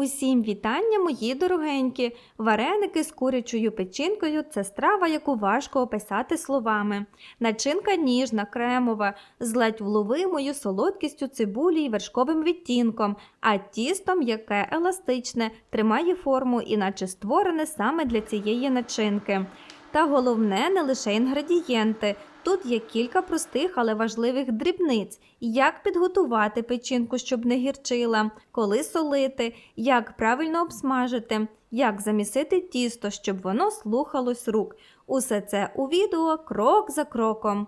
Усім вітання, мої дорогенькі! Вареники з курячою печінкою це страва, яку важко описати словами. Начинка ніжна, кремова, з ледь вловимою солодкістю цибулі й вершковим відтінком, а тісто м'яке еластичне, тримає форму, іначе створене саме для цієї начинки. Та головне не лише інгредієнти. Тут є кілька простих, але важливих дрібниць: як підготувати печінку, щоб не гірчила, коли солити, як правильно обсмажити, як замісити тісто, щоб воно слухалось рук. Усе це у відео крок за кроком.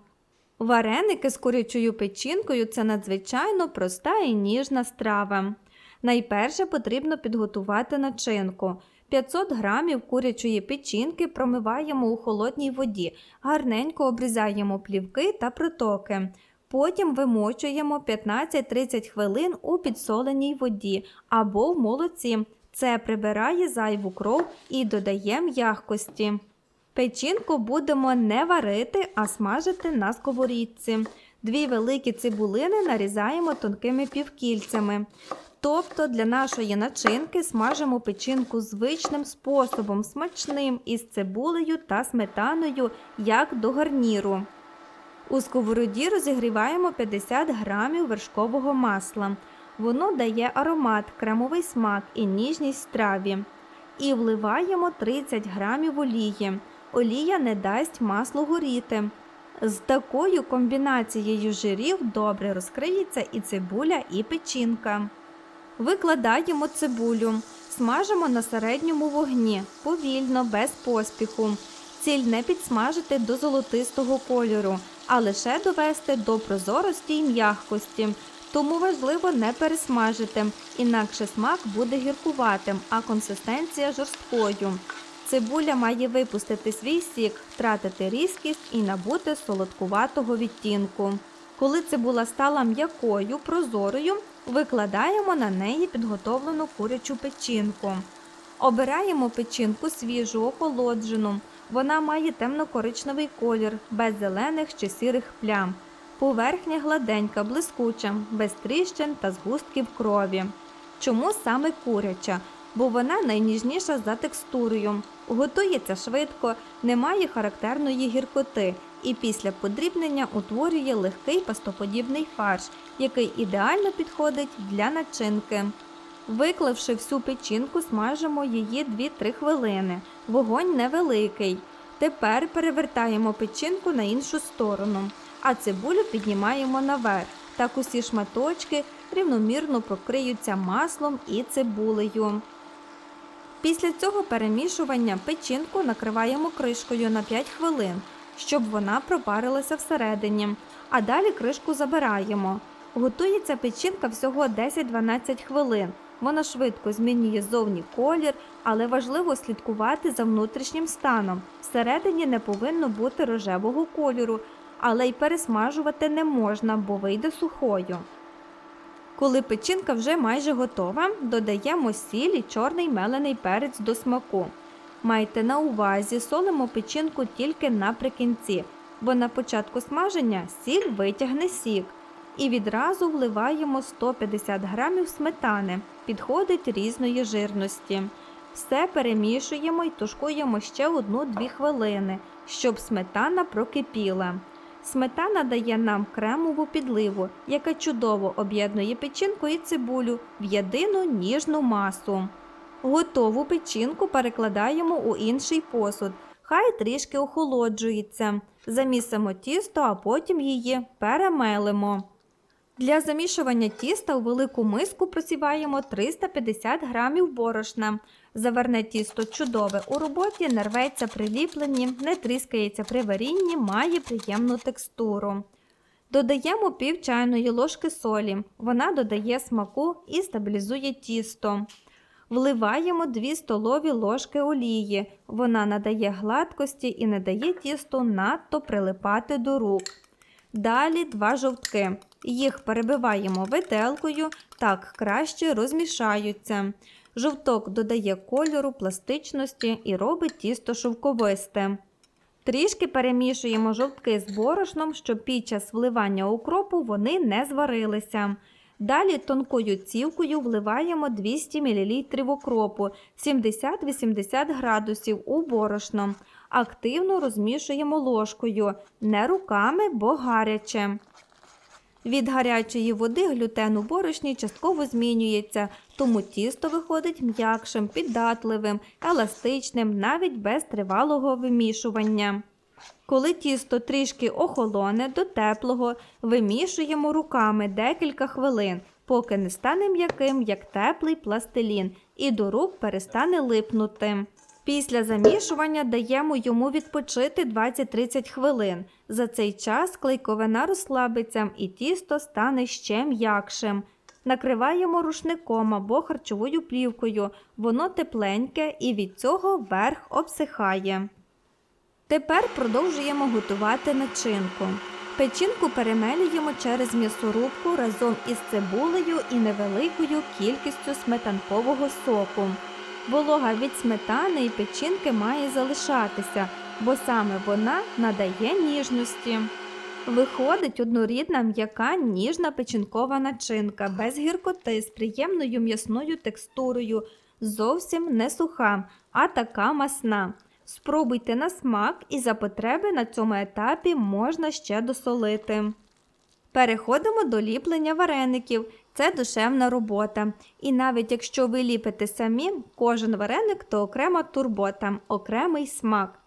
Вареники з курячою печінкою це надзвичайно проста і ніжна страва. Найперше потрібно підготувати начинку. 500 грамів курячої печінки промиваємо у холодній воді, гарненько обрізаємо плівки та протоки. Потім вимочуємо 15-30 хвилин у підсоленій воді або в молоці. Це прибирає зайву кров і додає м'якості. Печінку будемо не варити, а смажити на сковорідці. Дві великі цибулини нарізаємо тонкими півкільцями. Тобто для нашої начинки смажимо печінку звичним способом, смачним із цибулею та сметаною, як до гарніру. У сковороді розігріваємо 50 грамів вершкового масла. Воно дає аромат, кремовий смак і ніжність страві. І вливаємо 30 грамів олії. Олія не дасть маслу горіти. З такою комбінацією жирів добре розкриється і цибуля, і печінка. Викладаємо цибулю, смажимо на середньому вогні, повільно, без поспіху. Ціль не підсмажити до золотистого кольору, а лише довести до прозорості й м'якості. Тому важливо не пересмажити, інакше смак буде гіркуватим, а консистенція жорсткою. Цибуля має випустити свій сік, втратити різкість і набути солодкуватого відтінку. Коли цибула стала м'якою, прозорою, викладаємо на неї підготовлену курячу печінку. Обираємо печінку свіжу, охолоджену. Вона має темно-коричневий колір, без зелених чи сірих плям. Поверхня гладенька, блискуча, без тріщин та згустків крові. Чому саме куряча? Бо вона найніжніша за текстурою. Готується швидко, не має характерної гіркоти і після подрібнення утворює легкий пастоподібний фарш, який ідеально підходить для начинки. Виклавши всю печінку, смажимо її 2-3 хвилини. Вогонь невеликий. Тепер перевертаємо печінку на іншу сторону, а цибулю піднімаємо наверх. Так усі шматочки рівномірно покриються маслом і цибулею. Після цього перемішування печінку накриваємо кришкою на 5 хвилин, щоб вона пропарилася всередині, а далі кришку забираємо. Готується печінка всього 10-12 хвилин. Вона швидко змінює зовні колір, але важливо слідкувати за внутрішнім станом. Всередині не повинно бути рожевого кольору, але й пересмажувати не можна, бо вийде сухою. Коли печінка вже майже готова, додаємо сіль і чорний мелений перець до смаку. Майте на увазі, солимо печінку тільки наприкінці, бо на початку смаження сіль витягне сік. І відразу вливаємо 150 грамів сметани, підходить різної жирності. Все перемішуємо і тушкуємо ще 1-2 хвилини, щоб сметана прокипіла. Сметана дає нам кремову підливу, яка чудово об'єднує печінку і цибулю в єдину ніжну масу. Готову печінку перекладаємо у інший посуд. Хай трішки охолоджується. Замісимо тісто, а потім її перемелимо. Для замішування тіста у велику миску просіваємо 350 грамів борошна. Заверне тісто чудове у роботі, не рветься приліплені, не тріскається при варінні, має приємну текстуру. Додаємо пів чайної ложки солі. Вона додає смаку і стабілізує тісто. Вливаємо 2 столові ложки олії. Вона надає гладкості і не дає тісту надто прилипати до рук. Далі два жовтки. Їх перебиваємо виделкою, так краще розмішаються. Жовток додає кольору, пластичності і робить тісто шовковисте. Трішки перемішуємо жовтки з борошном, щоб під час вливання укропу вони не зварилися. Далі тонкою цівкою вливаємо 200 мл окропу 70-80 градусів у борошно. Активно розмішуємо ложкою, не руками, бо гаряче. Від гарячої води глютен у борошні частково змінюється, тому тісто виходить м'якшим, піддатливим, еластичним, навіть без тривалого вимішування. Коли тісто трішки охолоне до теплого, вимішуємо руками декілька хвилин, поки не стане м'яким, як теплий пластилін, і до рук перестане липнути. Після замішування даємо йому відпочити 20-30 хвилин. За цей час клейковина розслабиться і тісто стане ще м'якшим. Накриваємо рушником або харчовою плівкою, воно тепленьке і від цього верх обсихає. Тепер продовжуємо готувати начинку. Печінку перемелюємо через м'ясорубку разом із цибулею і невеликою кількістю сметанкового соку. Волога від сметани і печінки має залишатися, бо саме вона надає ніжності. Виходить однорідна м'яка ніжна печінкова начинка без гіркоти з приємною м'ясною текстурою, зовсім не суха, а така масна. Спробуйте на смак і за потреби на цьому етапі можна ще досолити. Переходимо до ліплення вареників. Це душевна робота. І навіть якщо ви ліпите самі, кожен вареник то окрема турбота, окремий смак.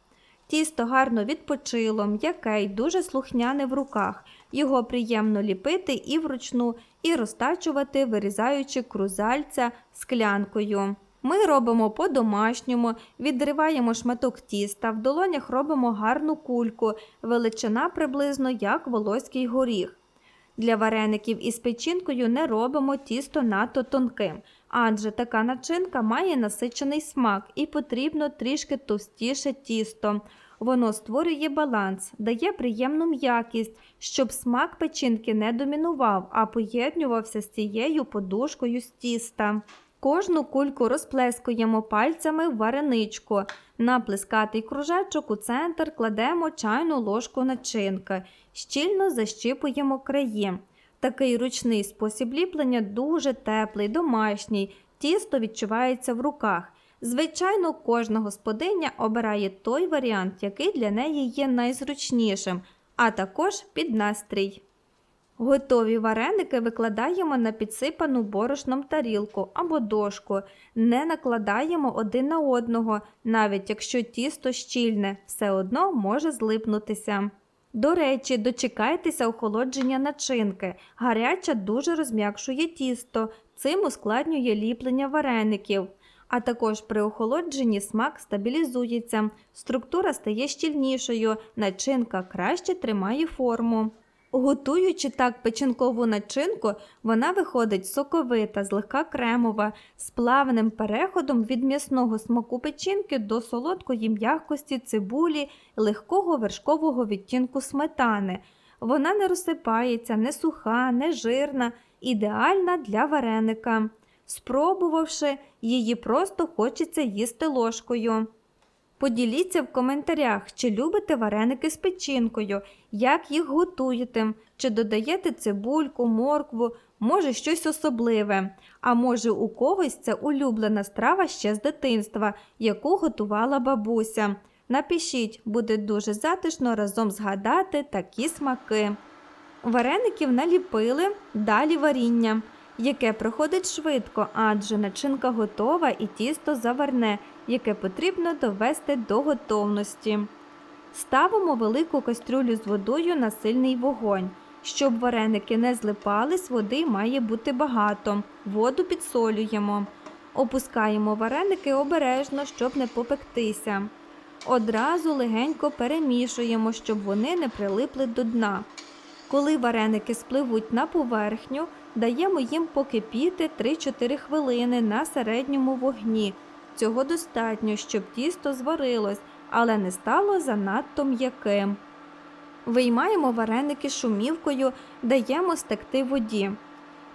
Тісто гарно відпочило, м'яке й дуже слухняне в руках. Його приємно ліпити і вручну, і розтачувати, вирізаючи крузальця склянкою. Ми робимо по-домашньому, відриваємо шматок тіста, в долонях робимо гарну кульку, величина приблизно як волоський горіх. Для вареників із печінкою не робимо тісто надто тонким, адже така начинка має насичений смак і потрібно трішки товстіше тісто. Воно створює баланс, дає приємну м'якість, щоб смак печінки не домінував, а поєднювався з цією подушкою з тіста. Кожну кульку розплескуємо пальцями в вареничку. На плескатий кружечок у центр кладемо чайну ложку начинки, щільно защіпуємо краї. Такий ручний спосіб ліплення дуже теплий, домашній, тісто відчувається в руках. Звичайно, кожна господиня обирає той варіант, який для неї є найзручнішим, а також під настрій. Готові вареники викладаємо на підсипану борошном тарілку або дошку, не накладаємо один на одного, навіть якщо тісто щільне, все одно може злипнутися. До речі, дочекайтеся охолодження начинки. Гаряча дуже розм'якшує тісто, цим ускладнює ліплення вареників. А також при охолодженні смак стабілізується, структура стає щільнішою, начинка краще тримає форму. Готуючи так печінкову начинку, вона виходить соковита, злегка кремова, з плавним переходом від м'ясного смаку печінки до солодкої м'якості цибулі, легкого вершкового відтінку сметани. Вона не розсипається, не суха, не жирна, ідеальна для вареника. Спробувавши, її просто хочеться їсти ложкою. Поділіться в коментарях, чи любите вареники з печінкою, як їх готуєте, чи додаєте цибульку, моркву, може щось особливе, а може у когось це улюблена страва ще з дитинства, яку готувала бабуся. Напишіть, буде дуже затишно разом згадати такі смаки. Вареників наліпили, далі варіння, яке проходить швидко, адже начинка готова і тісто заварне, яке потрібно довести до готовності. Ставимо велику кастрюлю з водою на сильний вогонь. Щоб вареники не злипались, води має бути багато. Воду підсолюємо. Опускаємо вареники обережно, щоб не попектися. Одразу легенько перемішуємо, щоб вони не прилипли до дна. Коли вареники спливуть на поверхню, даємо їм покипіти 3-4 хвилини на середньому вогні. Цього достатньо, щоб тісто зварилось, але не стало занадто м'яким. Виймаємо вареники шумівкою, даємо стекти воді.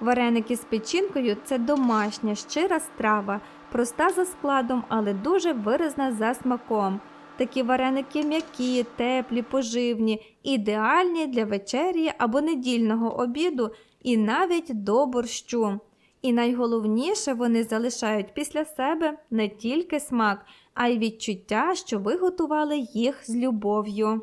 Вареники з печінкою це домашня щира страва, проста за складом, але дуже виразна за смаком. Такі вареники м'які, теплі, поживні, ідеальні для вечері або недільного обіду, і навіть до борщу. І найголовніше вони залишають після себе не тільки смак, а й відчуття, що ви готували їх з любов'ю.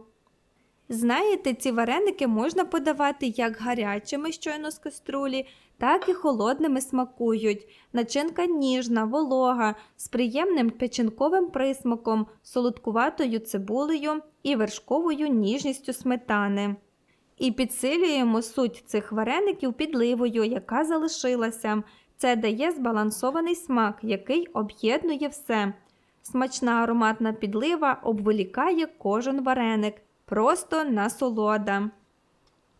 Знаєте, ці вареники можна подавати як гарячими щойно з каструлі, так і холодними смакують. Начинка ніжна, волога, з приємним печінковим присмаком, солодкуватою цибулею і вершковою ніжністю сметани. І підсилюємо суть цих вареників підливою, яка залишилася. Це дає збалансований смак, який об'єднує все. Смачна ароматна підлива обволікає кожен вареник, просто насолода.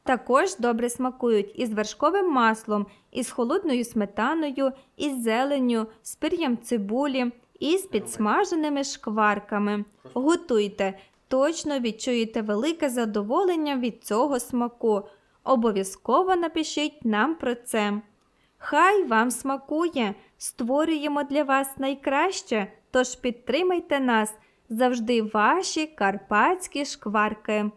Також добре смакують із вершковим маслом, із холодною сметаною, із зеленню, з пир'ям цибулі і з підсмаженими шкварками. Готуйте, точно відчуєте велике задоволення від цього смаку. Обов'язково напишіть нам про це. Хай вам смакує! Створюємо для вас найкраще, тож підтримайте нас завжди ваші карпатські шкварки.